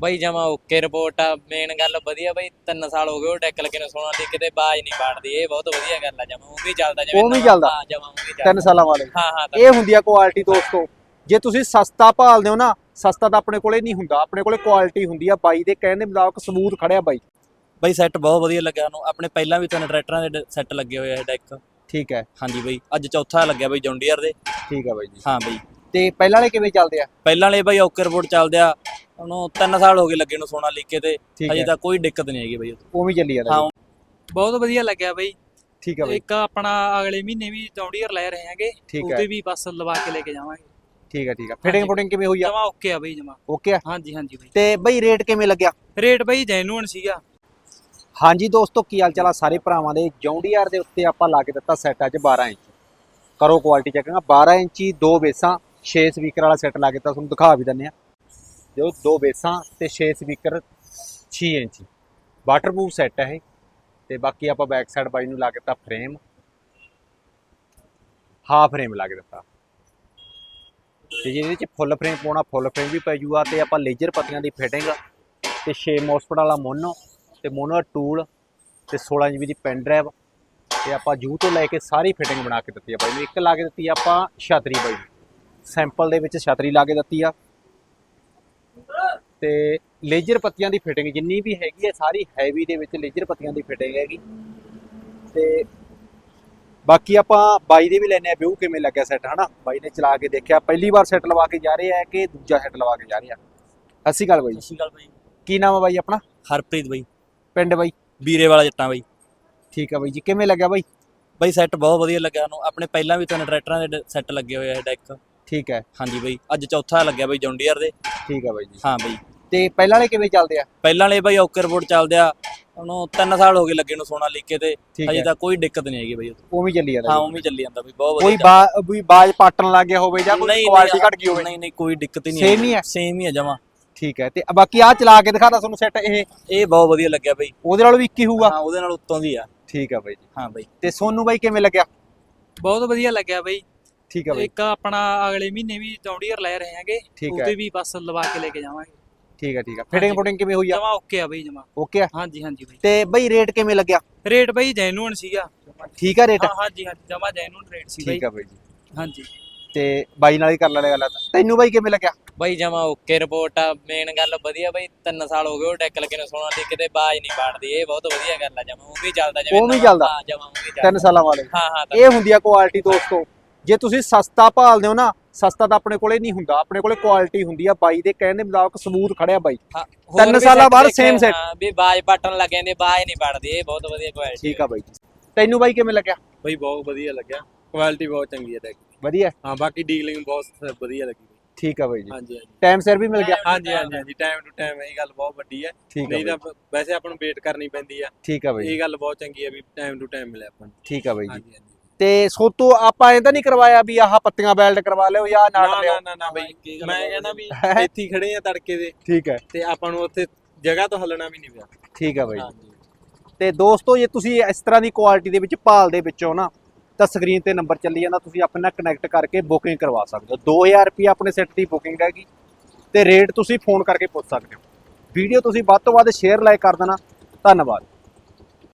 ਬਾਈ ਜਮਾ okay report ਆ main ਗੱਲ ਵਧੀਆ ਬਾਈ 3 ਸਾਲ ਹੋ ਗਏ ਉਹ ਡੈਕ ਲੱਗੇ ਨੂੰ ਸੋਨਾ ਦੀ ਕਿਤੇ ਬਾਜ ਨਹੀਂ ਪਾੜਦੀ ਇਹ ਬਹੁਤ ਵਧੀਆ ਗੱਲ ਆ ਜਮਾ ਉਹ ਵੀ ਚੱਲਦਾ ਉਹ ਵੀ ਨਵਾਂ- ਚੱਲਦਾ? ਹਾਂ ਜਮਾ ਉਹ ਵੀ ਚੱਲਦਾ। ਤਿੰਨ ਸਾਲਾਂ ਵਾਲੇ। ਹਾਂ ਹਾਂ ਇਹ ਹੁੰਦੀ ਆ ਕੁਆਲਿਟੀ ਦੋਸਤੋ। ਜੇ ਤੁਸੀਂ ਸਸਤਾ ਭਾਲਦੇ ਹੋ ਨਾ ਸਸਤਾ ਤਾਂ ਆਪਣੇ ਕੋਲੇ ਨਹੀਂ ਹੁੰਦਾ ਆਪਣੇ ਕੋਲੇ ਕੁਆਲਿਟੀ ਹੁੰਦੀ ਆ ਬਾਈ ਦੇ ਕਹਿਣ ਦੇ ਮੁਤਾਬਕ ਸਮੂਥ ਖੜਿਆ ਬਾਈ। ਬਾਈ ਸੈੱਟ ਬਹੁਤ ਵਧੀਆ ਲੱਗਿਆ ਸਾਨੂੰ ਆਪਣੇ ਪਹਿਲਾਂ ਵੀ ਤਿੰਨ ਟਰੈਕਟਰਾਂ ਦੇ ਸੈੱਟ ਲੱਗੇ ਹੋਏ ਆ ਡੈਕ ਠੀਕ ਹੈ। ਹਾਂਜੀ ਬਾਈ ਅੱਜ ਚੌਥਾ ਲੱਗਿਆ ਬਾਈ ਜੌਂਡੀਅਰ ਦੇ। ਠੀਕ ਹੈ ਬਾਈ ਜੀ। ਹਾਂ ਬਾਈ। ਤੇ ਪਹਿਲਾਂ ਵਾਲੇ ਕਿਵੇਂ ਚੱਲਦੇ ਆ? ਪਹਿਲਾਂ ਵਾਲੇ ਬਾਈ ਓਕੇ ਰਿਪੋਰਟ ਚੱਲਦੇ ਆ ਉਹਨੂੰ 3 ਸਾਲ ਹੋ ਗਏ ਲੱਗੇ ਨੂੰ ਸੋਨਾ ਲੀਕੇ ਤੇ ਠੀਕ ਅਜੇ ਹੈ। ਤਾਂ ਕੋਈ ਦਿੱਕਤ ਨਹੀਂ ਹੈਗੀ ਬਾਈ ਉਵੇਂ ਚੱਲੀ ਜਾਂਦਾ ਹਾਂ। ਬਹੁਤ ਵਧੀਆ ਲੱਗਿਆ ਬਈ। ਠੀਕ ਹੈ ਬਾਈ। ਇੱਕ ਆਪਣਾ ਅਗਲੇ ਮਹੀਨੇ ਵੀ ਜੌਂਡੀਅਰ ਲੈ ਰਹੇ ਹਾਂਗੇ ਠੀਕ ਹੈ। ਉਹਦੇ ਵੀ ਬਸ ਲਵਾ ਕੇ ਲੈ ਕੇ ਜਾਵਾਂਗੇ। ਠੀਕ ਹੈ ਠੀਕ ਹੈ ਫਿਟਿੰਗ ਹਾਂਜੀ। ਫੁਟਿੰਗ ਕਿਵੇਂ ਹੋਈ ਆ? ਜਮਾ ਓਕੇ ਆ ਬਈ ਜਮਾ। ਓਕੇ ਆ? ਹਾਂਜੀ ਹਾਂਜੀ ਬਈ। ਤੇ ਬਾਈ ਰੇਟ ਕਿਵੇਂ ਲੱਗਿਆ? ਰੇਟ ਬਈ ਜੈਨੂਨ ਸੀਗਾ। ਹਾਂਜੀ ਦੋਸਤੋ ਕੀ ਹਾਲ ਚਾਲ ਆ ਸਾਰੇ ਭਰਾਵਾਂ ਦੇ? ਜੌਂਡੀਆਰ ਦੇ ਉੱਤੇ ਆਪਾਂ ਲਾ ਕੇ ਦਿੱਤਾ ਸੈੱਟ ਅੱਜ 12 ਇੰਚ। ਕਰੋ ਕੁਆਲਿਟੀ ਚੈੱਕ 12 ਇੰਚੀ ਦੋ ਬੇਸਾਂ 6 ਸਪੀਕਰ ਵਾਲਾ ਸੈੱਟ ਲਾ ਕੇ ਤਾਂ ਤੁਹਾਨੂੰ ਦਿਖਾ ਵੀ ਦਿੰਨੇ ਆ। ਜੋ ਦੋ ਬੇਸਾਂ ਤੇ 6 ਸਪੀਕਰ 6 ਇੰਚ। ਵਾਟਰਪ੍ਰੂਫ ਸੈੱਟ ਹੈ ਇਹ। ਤੇ ਬਾਕੀ ਆਪਾਂ ਬੈਕ ਸਾਈਡ ਬਾਈ ਨੂੰ ਲਾ ਕੇ ਦਿੱਤਾ ਫਰੇਮ ਹਾਫ ਫਰੇਮ ਲਾ ਕੇ ਦਿੱਤਾ। ਤੇ ਜਿਹਦੇ ਵਿੱਚ ਫੁੱਲ ਫਰੇਮ ਪਾਉਣਾ ਫੁੱਲ ਫਰੇਮ ਵੀ ਪੈ ਜੂਗਾ ਤੇ ਆਪਾਂ ਲੇਜ਼ਰ ਪੱਤੀਆਂ ਦੀ ਫਿਟਿੰਗ ਤੇ 6 ਮੋਸਫਟ ਵਾਲਾ ਮੋਨੋ ਤੇ ਮੋਨੋ ਟੂਲ ਤੇ 16 ਇੰਚ ਦੀ ਪੈਨ ਡਰਾਈਵ ਤੇ ਆਪਾਂ ਜੂ ਤੋਂ ਲੈ ਕੇ ਸਾਰੀ ਫਿਟਿੰਗ ਬਣਾ ਕੇ ਦਿੱਤੀ ਆ ਬਾਈ ਨੂੰ। ਇੱਕ ਲਾ ਕੇ ਦਿੱਤੀ ਆਪਾਂ ਛਤਰੀ ਬਾਈ ਸੈਂਪਲ ਦੇ ਵਿੱਚ ਛਤਰੀ ਲਾ ਕੇ ਦਿੱਤੀ ਆ। ਤੇ ਲੇਜ਼ਰ ਪੱਤੀਆਂ ਦੀ ਫਿਟਿੰਗ ਜਿੰਨੀ ਵੀ ਹੈਗੀ ਹੈ ਸਾਰੀ ਹੈਵੀ ਦੇ ਵਿੱਚ ਲੇਜ਼ਰ ਪੱਤੀਆਂ ਦੀ ਫਿਟਿੰਗ ਹੈਗੀ। ਤੇ ਬਾਕੀ ਆਪਾਂ ਬਾਈ ਦੇ ਵੀ ਲੈਨੇ ਆ ਵਿਊ ਕਿਵੇਂ ਲੱਗਿਆ ਸੈੱਟ ਹਨਾ? ਬਾਈ ਨੇ ਚਲਾ ਕੇ ਦੇਖਿਆ ਪਹਿਲੀ ਵਾਰ ਸੈੱਟ ਲਵਾ ਕੇ ਜਾ ਰਹੇ ਆ ਕਿ ਦੂਜਾ ਸੈੱਟ ਲਵਾ ਕੇ ਜਾ ਰਹੇ ਆ? ਸ਼੍ਰੀ ਅਕਾਲ ਬਾਈ ਸ਼੍ਰੀ ਅਕਾਲ ਬਾਈ। ਕੀ ਨਾਮ ਹੈ ਬਾਈ ਆਪਣਾ? ਹਰਪ੍ਰੀਤ ਬਾਈ। ਪਿੰਡ ਬਾਈ? ਵੀਰੇ ਵਾਲਾ ਜੱਟਾਂ ਬਾਈ। ਠੀਕ ਆ ਬਾਈ ਜੀ ਕਿਵੇਂ ਲੱਗਿਆ ਬਾਈ? ਬਾਈ ਸੈੱਟ ਬਹੁਤ ਵਧੀਆ ਲੱਗਿਆ ਸਾਨੂੰ। ਆਪਣੇ ਪਹਿਲਾਂ ਵੀ ਤਿੰਨ ਟਰੈਕਟਰਾਂ ਦੇ ਸੈੱਟ ਲੱਗੇ ਹੋਏ ਆ ਡੈਕ ਠੀਕ ਹੈ। ਹਾਂਜੀ ਬਾਈ ਅੱਜ ਚੌਥਾ ਲੱਗਿਆ ਬਾਈ ਜੌਂਡੀਅਰ ਦੇ। ਠੀਕ ਆ ਬਾਈ ਜੀ। ਹਾਂ ਬਾਈ। ਤੇ ਪਹਿਲਾਂ ਵਾਲੇ ਕਿਵੇਂ ਚੱਲਦੇ ਆ? ਪਹਿਲਾਂ ਵਾਲੇ ਬਾਈ ਓਕੇ ਰਿਪੋਰਟ ਚੱਲਦੇ ਆ ਉਹਨੂੰ 3 ਸਾਲ ਹੋ ਗਏ ਲੱਗੇ ਨੂੰ ਸੋਨਾ ਲੀਕੇ ਤੇ ਠੀਕ ਅਜੇ ਹੈ। ਤਾਂ ਕੋਈ ਦਿੱਕਤ ਨਹੀਂ ਹੈਗੀ ਬਾਈ ਉਵੇਂ ਚੱਲੀ ਜਾਂਦਾ ਹਾਂ। ਉਵੇਂ ਹੀ ਚੱਲੀ ਜਾਂਦਾ ਬਾਈ ਬਹੁਤ ਕੋਈ ਵੀ ਬਾਜ ਪਾਟਣ ਲੱਗ ਗਿਆ ਹੋਵੇ ਜਾਂ ਕੋਈ ਕੁਆਲਿਟੀ ਘਟ ਗਈ ਹੋਵੇ। ਨਹੀਂ ਨਹੀਂ ਕੋਈ ਦਿੱਕਤ ਹੀ ਨਹੀਂ Same ਹੀ ਹੈ? ਸੇਮ ਹੀ ਹੈ ਜਮਾ। ਠੀਕ ਹੈ ਤੇ ਬਾਕੀ ਆ ਚਲਾ ਕੇ ਦਿਖਾਦਾ ਤੁਹਾਨੂੰ ਸੈੱਟ ਇਹ। ਇਹ ਬਹੁਤ ਵਧੀਆ ਲੱਗਿਆ ਬਾਈ। ਉਹਦੇ ਨਾਲ ਵੀ ਇੱਕ ਹੀ ਹੋਊਗਾ। ਹਾਂ ਉਹਦੇ ਨਾਲ ਉੱਤੋਂ ਦੀ ਆ। ਠੀਕ ਆ ਬਾਈ ਜੀ। ਹਾਂ ਬਾਈ। ਤੇ ਸੋਨੂੰ ਬਾਈ ਕਿਵੇਂ ਲੱਗਿਆ? ਬਹੁਤ ਵਧੀਆ ਲੱਗਿਆ ਬਈ। ਠੀਕ ਆ ਬਾਈ। ਇੱਕ ਆਪਣਾ ਅਗਲੇ ਮਹੀਨੇ ਵੀ ਜੌਂਡੀਅਰ ਲੈ ਰਹੇ ਹਾਂਗੇ ਠੀਕ ਹੈ ਉਹਦੇ ਵੀ ਬਸ ਲਵਾ ਕੇ ਲੈ ਕੇ ਜਾਵਾਂਗੇ। ਠੀਕ ਆ ਠੀਕ ਆ। ਫਿਟਿੰਗ ਹਾਂਜੀ। ਫੁਟਿੰਗ ਕਿਵੇਂ ਹੋਈ ਆ? ਜਮਾ ਓਕੇ ਆ ਬਈ ਜਮਾ। ਓਕੇ ਆ? ਹਾਂਜੀ ਹਾਂਜੀ ਬਈ। ਤੇ ਬਾਈ ਰੇਟ ਕਿਵੇਂ ਲੱਗਿਆ? ਰੇਟ ਬਈ ਜੈਨੂਨ ਸੀਗਾ। ਠੀਕ ਆ ਰੇਟ ਹਾਂ ਹਾਂਜੀ ਹਾਂਜੀ ਜਮਾ ਜੈਨੂਨ ਰੇਟ ਸੀ ਬਈ ਠੀਕ ਆ ਬਾਈ ਜੀ। ਹਾਂਜੀ। ਤੇ ਬਾਈ ਨਾਲ ਹੀ ਕਰ ਲੈ ਗੱਲ ਤੈਨੂੰ ਬਾਈ ਕਿਵੇਂ ਲੱਗਿਆ? ਬਾਈ ਜਮਾ ਓਕੇ ਰਿਪੋਰਟ ਆ। ਮੇਨ ਗੱਲ ਵਧੀਆ ਬਾਈ 3 ਸਾਲ ਹੋ ਗਏ ਉਹ ਡੈਕ ਲੱਗੇ ਨੂੰ ਸੋਨਾ ਦੀ ਕਿਤੇ ਬਾਜ ਨਹੀਂ ਪਾੜਦੀ। ਇਹ ਬਹੁਤ ਵਧੀਆ ਗੱਲ ਆ ਜਮਾ ਉਹ ਵੀ ਚੱਲਦਾ ਉਹ ਵੀ ਨਵਾਂ- ਚੱਲਦਾ? ਹਾਂ ਜਮਾ ਉਹ ਵੀ ਤਿੰਨ ਚੱਲਦਾ। ਸਾਲਾਂ ਵਾਲੇ। ਹਾਂ ਹਾਂ ਤਾਂ- ਇਹ ਹੁੰਦੀ ਆ ਕੁਆਲਿਟੀ ਦੋਸਤੋ। ਜੇ ਤੁਸੀਂ ਸਸਤਾ ਭਾਲਦੇ ਹੋ ਨਾ ਸਸਤਾ ਤਾਂ ਆਪਣੇ ਕੋਲੇ ਨਹੀਂ ਹੁੰਦਾ ਆਪਣੇ ਕੋਲੇ ਕੁਆਲਿਟੀ ਹੁੰਦੀ ਆ ਬਾਈ ਦੇ ਕਹਿਣ ਦੇ ਮੁਤਾਬਕ ਸਮੂਥ ਖੜਿਆ ਬਾਈ। ਹਾਂ, ਤਿੰਨ ਵੀ ਸਾਲਾਂ set ਬਾਅਦ ਦੇਖੇ, same set। ਹਾਂ, ਵੀ ਬਾਜ ਪਟਣ ਲੱਗ ਜਾਂਦੇ ਬਾਜ ਨਹੀਂ ਪੜਦੀ ਇਹ ਬਹੁਤ ਵਧੀਆ ਕੁਆਲਿਟੀ ਠੀਕ ਆ ਬਾਈ ਜੀ। ਤੈਨੂੰ ਬਾਈ ਕਿਵੇਂ ਲੱਗਿਆ? ਬਈ ਬਹੁਤ ਵਧੀਆ ਲੱਗਿਆ। ਕੁਆਲਿਟੀ ਬਹੁਤ ਚੰਗੀ ਹੈ ਡੈਕ ਵਧੀਆ? ਹਾਂ ਬਾਕੀ ਡੀਲਿੰਗ ਬਹੁਤ ਵਧੀਆ ਲੱਗੀ ਬਈ। ਠੀਕ ਆ ਬਾਈ ਜੀ। ਹਾਂਜੀ ਹਾਂਜੀ। ਟਾਈਮ ਸਿਰ ਵੀ ਮਿਲ ਗਿਆ? ਹਾਂਜੀ ਹਾਂਜੀ ਹਾਂਜੀ ਟਾਈਮ ਟੂ ਟਾਈਮ ਇਹ ਗੱਲ ਬਹੁਤ ਵੱਡੀ ਹੈ ਠੀਕ ਆ ਨਹੀਂ ਬਾਈ ਤਾਂ ਵੈਸੇ ਆਪਾਂ ਨੂੰ ਵੇਟ ਕਰਨੀ ਪੈਂਦੀ ਆ। ਠੀਕ ਆ ਬਾਈ ਜੀ। ਇਹ ਗੱਲ ਬਹੁਤ ਚੰਗੀ ਹੈ ਵੀ ਟਾਈਮ ਟੂ ਟਾਈਮ ਮਿਲਿਆ ਆਪਾਂ ਨੂੰ। ਠੀਕ ਆ ਬਾਈ ਜੀ। ਹਾਂਜੀ ਹਾਂਜੀ। ਤੇ ਸੋਤੋ ਆਪਾਂ ਇਹ ਤਾਂ ਨਹੀਂ ਕਰਵਾਇਆ ਵੀ ਆਹ ਪੱਤੀਆਂ ਬੈਲਟ ਕਰਵਾ ਲਿਓ ਜਾਂ ਨਾ ਨਾਲ ਲਿਓ? ਨਾ ਨਾ ਨਾ ਬਈ ਮੈਂ ਕਹਿੰਦਾ ਵੀ ਇੱਥੇ ਹੀ ਖੜੇ ਆ ਤੜਕੇ ਦੇ। ਠੀਕ ਹੈ। ਤੇ ਆਪਾਂ ਨੂੰ ਉੱਥੇ ਜਗ੍ਹਾ ਤੋਂ ਹੱਲਣਾ ਵੀ ਨਹੀਂ ਪਿਆ। ਠੀਕ ਆ ਬਾਈ। ਤੇ ਦੋਸਤੋ ਜੇ ਤੁਸੀਂ ਇਸ ਤਰ੍ਹਾਂ ਦੀ ਕੁਆਲਿਟੀ ਦੇ ਵਿੱਚ ਭਾਲ ਦੇ ਵਿੱਚੋਂ ਨਾ ਤਾਂ ਸਕਰੀਨ ਤੇ ਨੰਬਰ ਚੱਲੀ ਜਾਂਦਾ ਤੁਸੀਂ ਆਪਣੇ ਨਾਲ ਕਨੈਕਟ ਕਰਕੇ ਬੁਕਿੰਗ ਕਰਵਾ ਸਕਦੇ ਹੋ। 2000 ਰੁਪਏ ਆਪਣੇ ਸੈੱਟ ਦੀ ਬੁਕਿੰਗ ਹੈਗੀ ਤੇ ਰੇਟ ਤੁਸੀਂ ਫੋਨ ਕਰਕੇ ਪੁੱਛ ਸਕਦੇ ਹੋ। ਵੀਡੀਓ ਤੁਸੀਂ ਵੱਧ ਤੋਂ ਵੱਧ ਸ਼ੇਅਰ ਲਾਈਕ ਕਰ ਦੇਣਾ। ਧੰਨਵਾਦ।